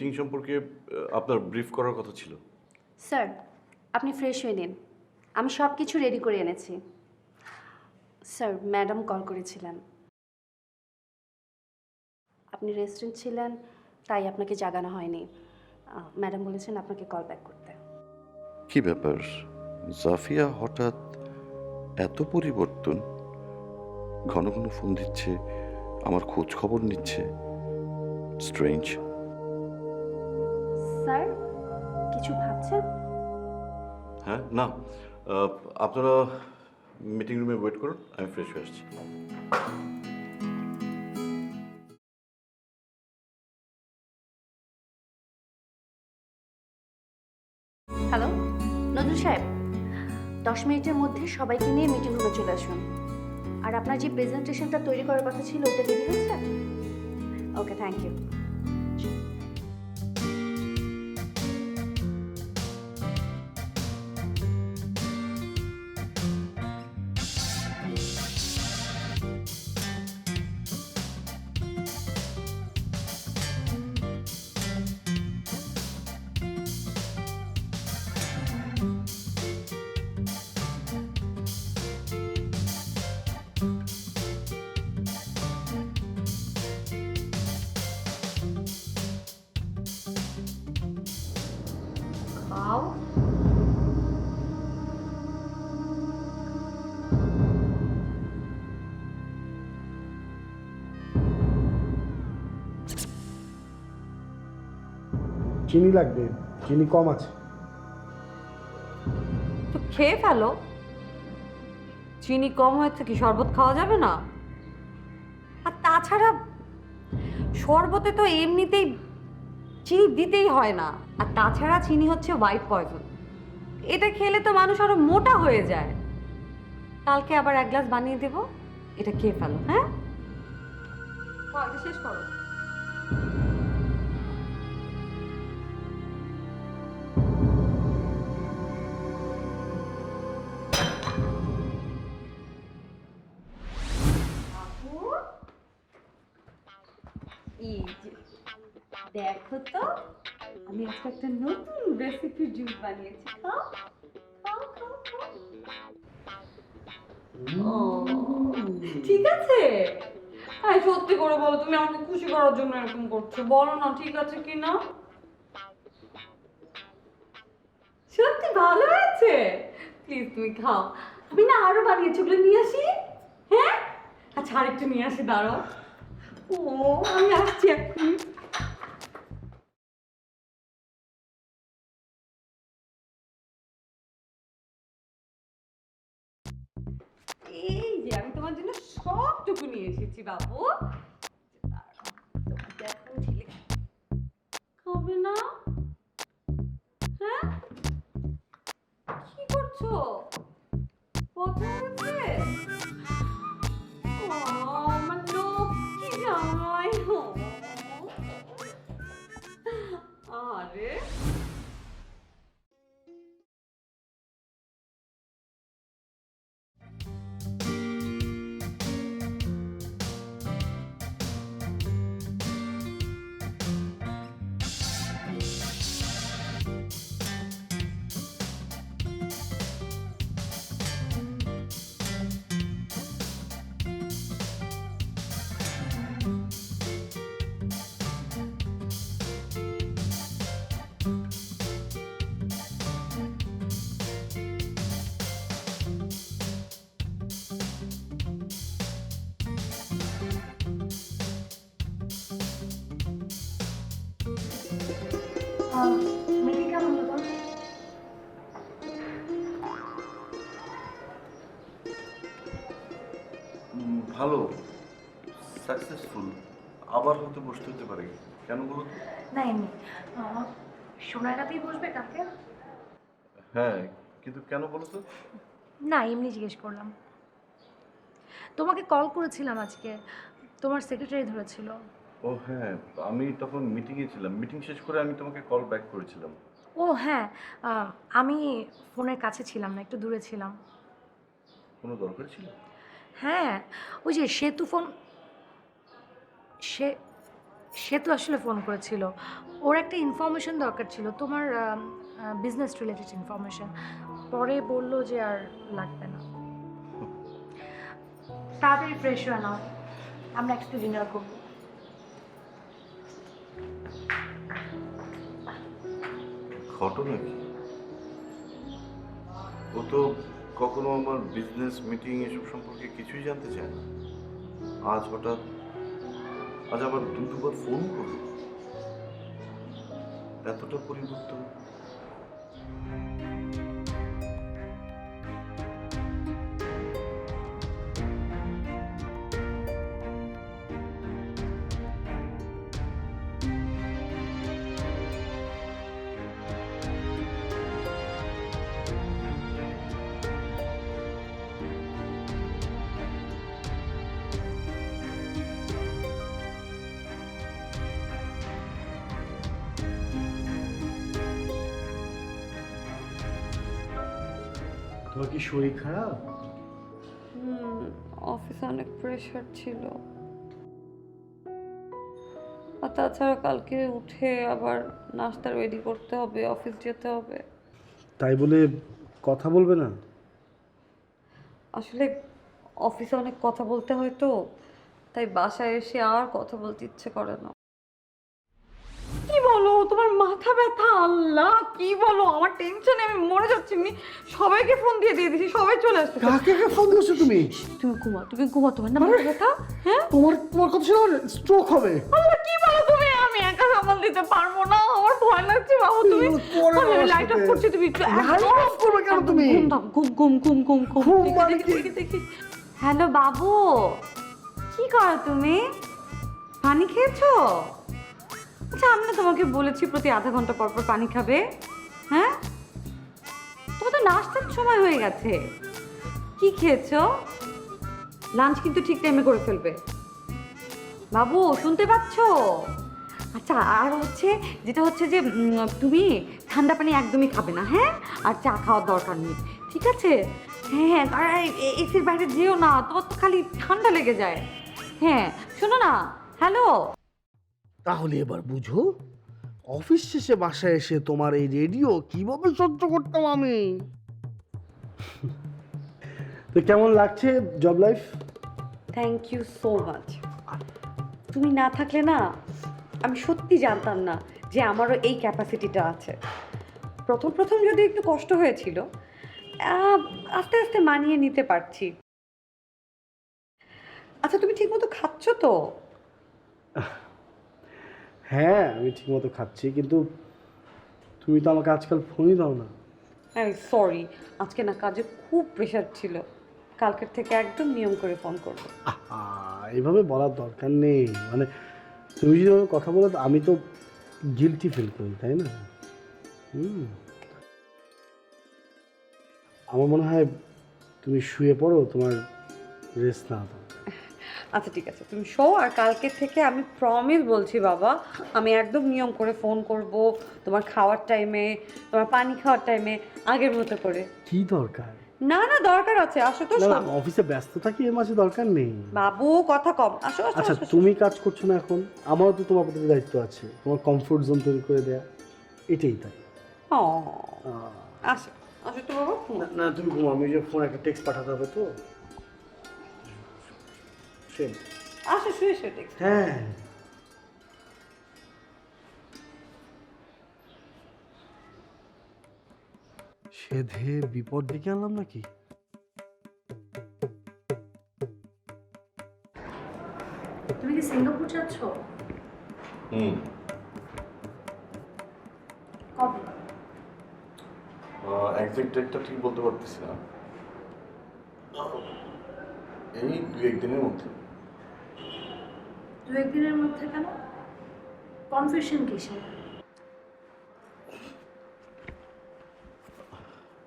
Meeting সম্পর্কে আপনার brief করার কথা ছিল। স্যার আপনি ফ্রেশ হয়ে নিন। আমি সব কিছু রেডি করে এনেছি। স্যার ম্যাডাম কল করেছিলেন। আপনি রেস্টুরেন্ট ছিলেন তাই আপনাকে জাগানো হয়নি। ম্যাডাম বলেছেন আপনাকে কল ব্যাক করতে। কি ব্যাপার? জাফিয়া হঠাৎ এত পরিবর্তন? ঘন ঘন ফোন দিচ্ছে আমার খোঁজ খবর নিচ্ছে। স্ট্রেঞ্জ স্যার কিছু ভাবছেন? হ্যাঁ না। আপনারা মিটিং রুমে ওয়েট করুন আমি ফ্রেশ হয়ে আসছি। হ্যালো নজরুল সাহেব দশ মিনিটের মধ্যে সবাইকে নিয়ে মিটিং রুমে চলে আসুন। আর আপনার যে প্রেজেন্টেশনটা তৈরি করার কথা ছিল ওটা রেডি হয়েছে ওকে থ্যাংক ইউ। খাও চিনি লাগবে চিনি কম আছে। তো খেয়ে ফেলো। চিনি কম হয়েছে কি শরবত খাওয়া যাবে না? আর তাছাড়া শরবতে তো এমনিতেই চিনি দিতেই হয় না। আর তাছাড়া চিনি হচ্ছে হোয়াইট পয়জন এটা খেলে তো মানুষ আরও মোটা হয়ে যায়। কালকে আবার এক গ্লাস বানিয়ে দেব। এটা খেয়ে ফেলো হ্যাঁ? শেষ করো। দেখো তো আমি আজকে একটা নতুন রেসিপি জুস বানিয়েছি। খাও খাও খাও খাও। ও, ঠিক আছে? হ্যাঁ সত্যি করে বলো তুমি আমাকে খুশি করার জন্য এরকম করছ। বলো না ঠিক আছে কি না? সত্যি ভালো হয়েছে? প্লিজ তুমি খাও। আমি না আরও বানিয়েছি ওগুলো নিয়ে আসি? হ্যাঁ? আচ্ছা আরেকটু নিয়ে আসি দাঁড়াও। ও আমি আসছি এখন সবটুকু নিয়ে এসেছি বাবু তোমাকে এখন ছেলে খাবে না হ্যাঁ কি করছ পথে হচ্ছে ভালো। সাকসেসফুল আবার হয়তো বসতে হতে পারে। কেন বলো না এমনি। সোনাগাতেই বসবে কাকে? হ্যাঁ কিন্তু কেন বলো তো? না এমনি জিজ্ঞেস করলাম। তোমাকে কল করেছিলাম আজকে। তোমার সেক্রেটারি ধরেছিল। ও হ্যাঁ আমি তখন মিটিংয়ে ছিলাম। মিটিং শেষ করে আমি তোমাকে কল ব্যাক করেছিলাম। ও হ্যাঁ আহ, আমি ফোনের কাছে ছিলাম না একটু দূরে ছিলাম। কোনো দরকার ছিল? হ্যাঁ ওই যে সেতু ফোন সে সেতু আসলে ফোন করেছিল। ওর একটা ইনফরমেশন দরকার ছিল তোমার বিজনেস রিলেটেড ইনফরমেশন পরে বলল যে আর লাগবে না। তাড়াতাড়ি ফ্রেশ হয়ে নাও। আমরা একটু ডিনার করব। ঘটনা কি? ও তো কখনো আমার বিজনেস মিটিং এসব সম্পর্কে কিছুই জানতে চায় না। আজ হঠাৎ, আজ আবার দুবার ফোন করল। এতটা পরিবর্তন তোমার কি শরীর খারাপ? অফিসে অনেক প্রেশার ছিল। আর তাছাড়া কালকে উঠে আবার নাস্তা রেডি করতে হবে অফিস যেতে হবে। তাই বলে কথা বলবে না? আসলে অফিসে অনেক কথা বলতে হয় তো তাই বাসায় এসে আর কথা বলতে ইচ্ছে করে না। মাথা ব্যথা আল্লাহ কি বলো? আমার টেনশনে আমি মরে যাচ্ছি। আমি সবাইকে ফোন দিয়ে দিয়ে দিছি সবাই চলে আসছে। কাকে ফোন দিয়েছ তুমি? তুমি ঘুমা তুমি ঘুমা তোমার না মাথা ব্যথা? হ্যাঁ? তোমার তোমার কথা ছিল স্ট্রোক হবে। আল্লাহ কি বলো তুমি? আমি একা সামাল দিতে পারব না আমার ভয় লাগছে বাবু তুমি আমি লাইট অফ। করছি তুমি একটু Light off করবে কেন তুমি? ঘুম ঘুম ঘুম ঘুম ঘুম ঘুম। মানে কি? হ্যালো বাবু কি করো তুমি? পানি খেয়েছো? আচ্ছা আমি না তোমাকে বলেছি প্রতি আধা ঘণ্টা পর পর পানি খাবে। হ্যাঁ? তোমার তো নাস্তার সময় হয়ে গেছে। কি খেয়েছো? লাঞ্চ কিন্তু ঠিক টাইমে করে ফেলবে। বাবু, শুনতে পাচ্ছ? আচ্ছা আর হচ্ছে, যেটা হচ্ছে যে তুমি ঠান্ডা পানি একদমই খাবে না হ্যাঁ? আর চা খাওয়ার দরকার নেই, ঠিক আছে? হ্যাঁ হ্যাঁ এসির বাইরে যেও না, তোমার তো খালি ঠান্ডা লেগে যায়। হ্যাঁ শোনো না, হ্যালো? তাহলে এবার বুঝো অফিস শেষে বাসায় এসে তোমার এই রেডিও কীভাবে সহ্য করতাম আমি? তো কেমন লাগছে job life thank you so much তুমি না থাকলে না আমি সত্যি জানতাম না যে আমারও এই ক্যাপাসিটিটা আছে। প্রথম প্রথম যদি একটু কষ্ট হয়েছিল আহ, আস্তে আস্তে মানিয়ে নিতে পারছি। আচ্ছা তুমি ঠিকমতো খাচ্ছ তো? হ্যাঁ আমি ঠিকমতো খাচ্ছি কিন্তু তুমি তো আমাকে আজকাল ফোনই দাও না। আমি সরি আজকে না কাজে খুব প্রেশার ছিল। কালকের থেকে একদম নিয়ম করে ফোন করব। এইভাবে বলার দরকার নেই। মানে তুমি যদি কথা বলো তো আমি তো গিলটি ফিল করি তাই না? হুম। আমার মনে হয় তুমি শুয়ে পড়ো তোমার রেস্ট না আচ্ছা ঠিক আছে। তুমি শো আর কালকে থেকে আমি প্রমিস বলছি বাবা আমি একদম নিয়ম করে ফোন করব তোমার খাওয়ার টাইমে তোমার পানি খাওয়ার টাইমে আগের মতো করে। কি দরকার? না না দরকার আছে আসো তো না অফিসে ব্যস্ত থাকি এর মাঝে দরকার নেই। বাবু কথা কম আসো আচ্ছা। তুমি কাজ করছ না এখন আমারও তো তোমার প্রতি দায়িত্ব আছে তোমার কমফোর্ট জোন তৈরি করে দেয়া এটাই তাই। ও, আসো আসো তো বাবা না- তুমি ঘুমো আমি যে ফোন একটা টেক্সট পাঠাতে হবে তো। আসো শুয়ে শুয়ে দেখো হ্যাঁ। সেধে বিপদ ডেকে আনলাম নাকি? তুমি কি সিঙ্গাপুর যাচ্ছ? হুম। কবে? একজ্যাক্ট ডেটটা ঠিক বলতে পারতেছি না। এই দু একদিনের মধ্যে। দু একদিনের মধ্যে কেন? কনফিউশন কিসের?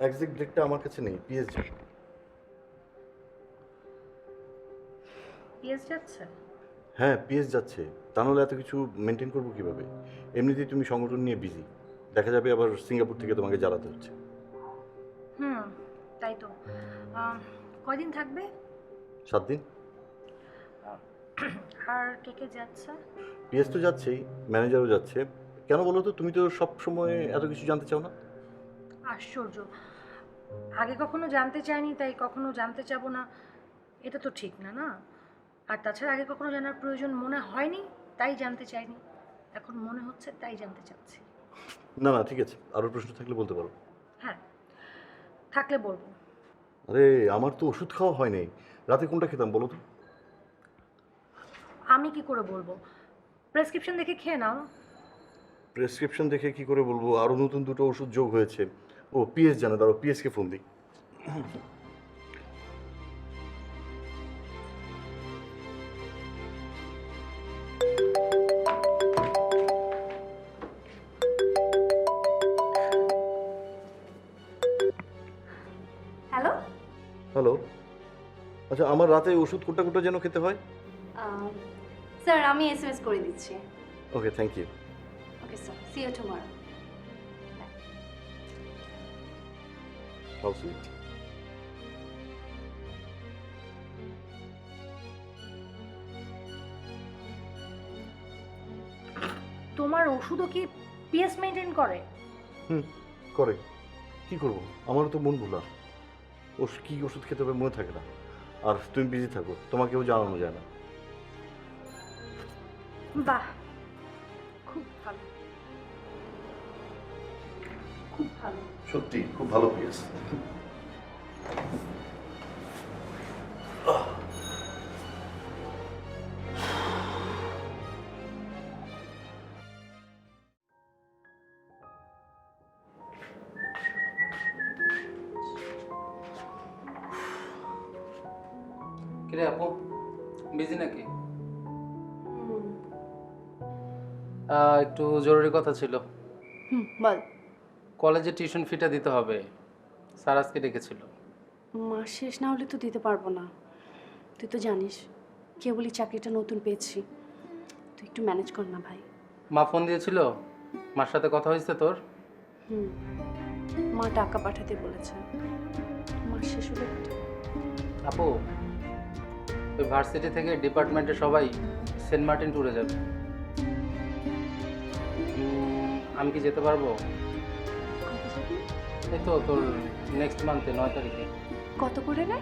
একজ্যাক্ট ডেটটা আমার কাছে নেই পিএসজি পিএস যাচ্ছে? হ্যাঁ পিএস যাচ্ছে। তা নাহলে এত কিছু মেনটেন করব কীভাবে? এমনিতেই তুমি সংগঠন নিয়ে বিজি দেখা যাবে আবার সিঙ্গাপুর থেকে তোমাকে জ্বালাতে হচ্ছে। হুম তাই তো। আহ, কয়দিন থাকবে? সাত দিন। আর কে কে যাচ্ছে? পিএস তো যাচ্ছেই ম্যানেজারও যাচ্ছে। কেন বলো তো তুমি তো সব সময় এত কিছু জানতে চাও না? আশ্চর্য। আগে কখনো জানতে চাইনি তাই কখনো জানতে চাবো না। এটা তো ঠিক না না? আর তাছাড়া আগে কখনো জানার প্রয়োজন মনে হয়নি তাই জানতে চাইনি। এখন মনে হচ্ছে তাই জানতে চাচ্ছি। না না ঠিক আছে। আরও প্রশ্ন থাকলে বলতে পারো। হ্যাঁ থাকলে বলব। আরে আমার তো ওষুধ খাওয়া হয় নাই রাতে কোনটা খেতাম বলো তো? আমি কি করে বলব? প্রেসক্রিপশন দেখে খেয়ে নাও। প্রেসক্রিপশন দেখে কি করে বলব? আরও নতুন দুটো ওষুধ যোগ হয়েছে। ও পিএস জানে দাঁড়ো পিএসকে ফোন দিই। হ্যালো হ্যালো আচ্ছা আমার রাতে ওষুধ কোনটা কোনটা যেন খেতে হয়? স্যার আমি এস এম এস করে দিচ্ছি। Okay thank you okay sir see you tomorrow how sweet তোমার ওষুধও কি পিএস মেনটেন করে? হুম করে। কি করব? আমারও তো মন ভুলা ওষ কি ওষুধ খেতে হবে মনে থাকে না। আর তুমি বিজি থাকো তোমাকেও জানানো যায় না। বাহ খুব ভালো। খুব ভালো। সত্যি খুব ভালো পিএস আহ, একটু জরুরি কথা ছিল। হুম বল। কলেজে টিউশন ফিটা দিতে হবে। স্যার আজকে ডেকেছিল। মাস শেষ না হলে তো দিতে পারব না। তুই তো জানিস কেবলই চাকরিটা নতুন পেয়েছি। তুই একটু ম্যানেজ কর না ভাই। মা ফোন দিয়েছিল? মার সাথে কথা হয়েছে তোর? হুম মা টাকা পাঠাতে বলেছে। মাস শেষ হলে আপু ওই ভার্সিটি থেকে ডিপার্টমেন্টে সবাই সেন্ট মার্টিন ট্যুরে যাবে। আমি কি যেতে পারব? এই তো তোর নেক্সট মান্থে নয় তারিখে। কত করে রে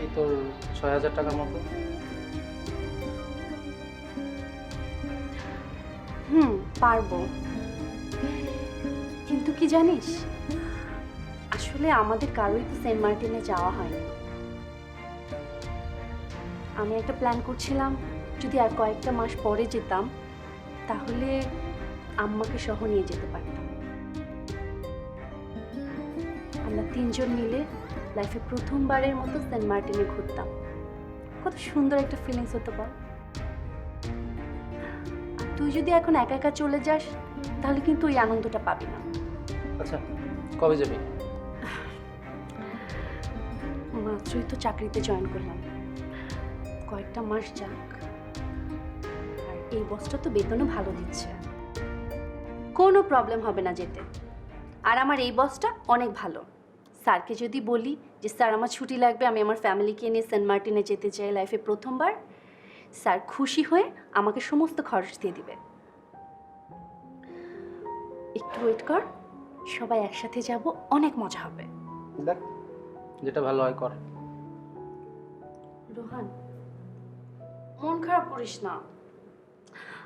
এই তোর ছয় হাজার টাকার মতো। হুম পারব। কিন্তু কি জানিস? আসলে আমাদের কারোই তো সেন্ট মার্টিনে যাওয়া হয়নি। আমি একটা প্ল্যান করছিলাম যদি আর কয়েকটা মাস পরে যেতাম তাহলে আম্মাকে সহ নিয়ে যেতে পারতাম। আমরা তিনজন মিলে লাইফে প্রথমবারের মতো সেন্ট মার্টিনে ঘুরতাম। কত সুন্দর একটা ফিলিংস হতো বল। আর তুই যদি এখন একা একা চলে যাস তাহলে কিন্তু ওই আনন্দটা পাবি না। আচ্ছা কবে যাবি? মাত্রই তো চাকরিতে জয়েন করলাম। কয়েকটা মাস যাক। আর এই বসটা তো বেতনও ভালো দিচ্ছে। কোনো প্রবলেম হবে না যেতে। আর আমার এই বসটা অনেক ভালো। স্যারকে যদি বলি যে স্যার আমার ছুটি লাগবে আমি আমার ফ্যামিলিকে নিয়ে সেন্ট মার্টিনে যেতে চাই লাইফে প্রথমবার স্যার খুশি হয়ে আমাকে সমস্ত খরচ দিয়ে দিবে। একটু ওয়েট কর সবাই একসাথে যাব অনেক মজা হবে। দেখ যেটা ভালো হয় কর। রোহান মন খারাপ করিস না।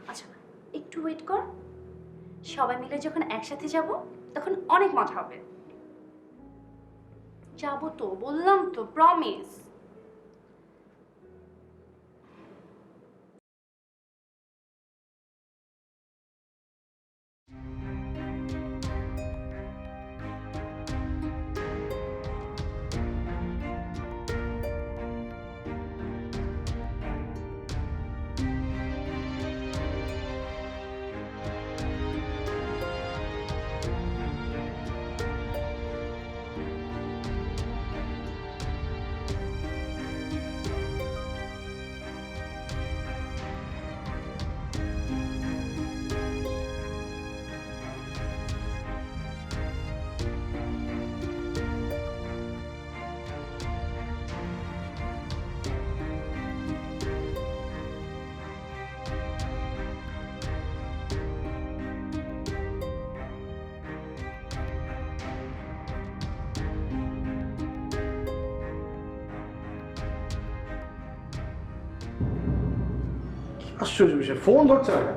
আচ্ছা একটু ওয়েট কর। সবাই মিলে যখন একসাথে যাব তখন অনেক মজা হবে। যাব তো বললাম তো প্রমিস আশ্চর্য বিষয় ফোন ধরছে না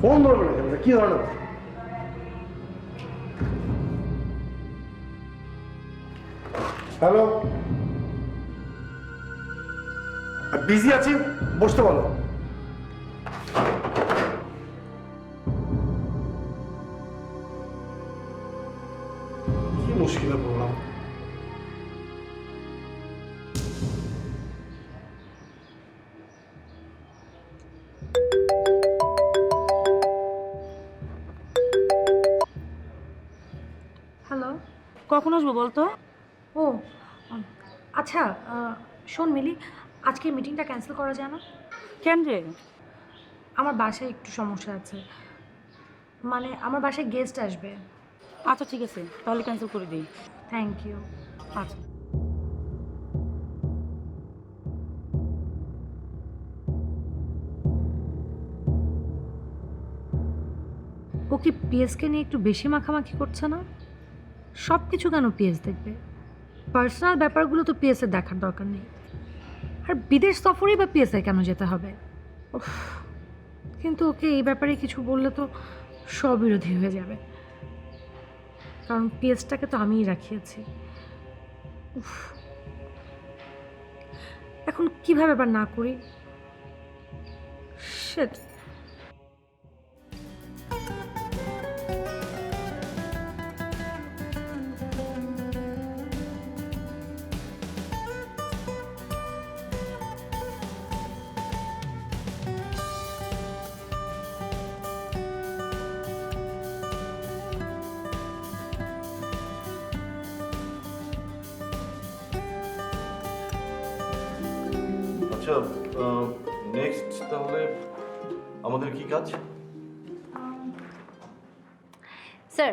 ফোন ধরবে না কেন কি ধরনের? হ্যালো বিজি আছি বসতে বলো হ্যালো কখন আসব বলতো? ও আচ্ছা শোন মিলি আজকে মিটিংটা ক্যান্সেল করা যায় না? কেন রে আমার বাসায় একটু সমস্যা আছে। মানে আমার বাসায় গেস্ট আসবে। আচ্ছা ঠিক আছে। তাহলে ক্যান্সেল করে দিই। থ্যাংক ইউ আচ্ছা। কি পিএসকে নিয়ে একটু বেশি মাখামাখি করছে না? সব কিছু কেন পিএস দেখবে? পার্সোনাল ব্যাপারগুলো তো পিএসের দেখার দরকার নেই। আর বিদেশ সফরেই বা পিএসে কেন যেতে হবে? কিন্তু ওকে এই ব্যাপারে কিছু বললে তো স্ববিরোধী হয়ে যাবে। কারণ পিএসটাকে তো আমিই রাখিয়েছি। এখন কীভাবে আবার না করি? Shit. আচ্ছা নেক্সট তাহলে আমাদের কি কাজ? স্যার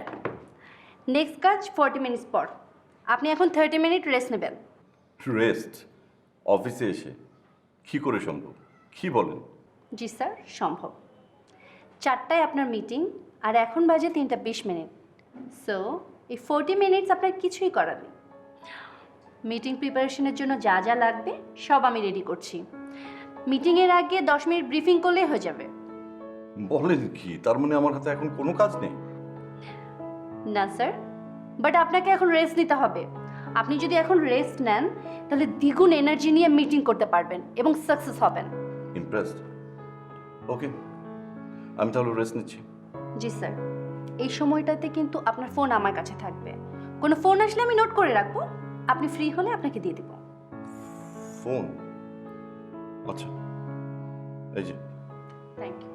নেক্সট কাজ ফর্টি মিনিটস পর। আপনি এখন থার্টি মিনিট রেস্ট নেবেন। রেস্ট অফিসে এসে? কি করে সম্ভব? কি বলেন? জি স্যার সম্ভব। চারটায় আপনার মিটিং আর এখন বাজে তিনটা বিশ মিনিট। সো এই ফোরটি মিনিটস আপনার কিছুই করার নেই। মিটিং প্রিপারেশনের জন্য যা যা লাগবে সব আমি রেডি করছি। মিটিংয়ের আগে দশ মিনিট ব্রিফিং করলেই হয়ে যাবে। বলেন কি? তার মানে আমার হাতে এখন কোনো কাজ নেই? না স্যার বাট আপনাকে এখন রেস্ট নিতে হবে। আপনি যদি এখন রেস্ট নেন তাহলে দ্বিগুণ এনার্জি নিয়ে মিটিং করতে পারবেন এবং সাকসেস হবেন। ইমপ্রেসড ওকে আমি তাহলে রেস্ট নিচ্ছি। জি স্যার এই সময়টাতে কিন্তু আপনার ফোন আমার কাছে থাকবে। কোনো ফোন আসলে আমি নোট করে রাখব? আপনি ফ্রি হলে আপনাকে দিয়ে দেবো। ফোন? আচ্ছা। এই যে। Thank you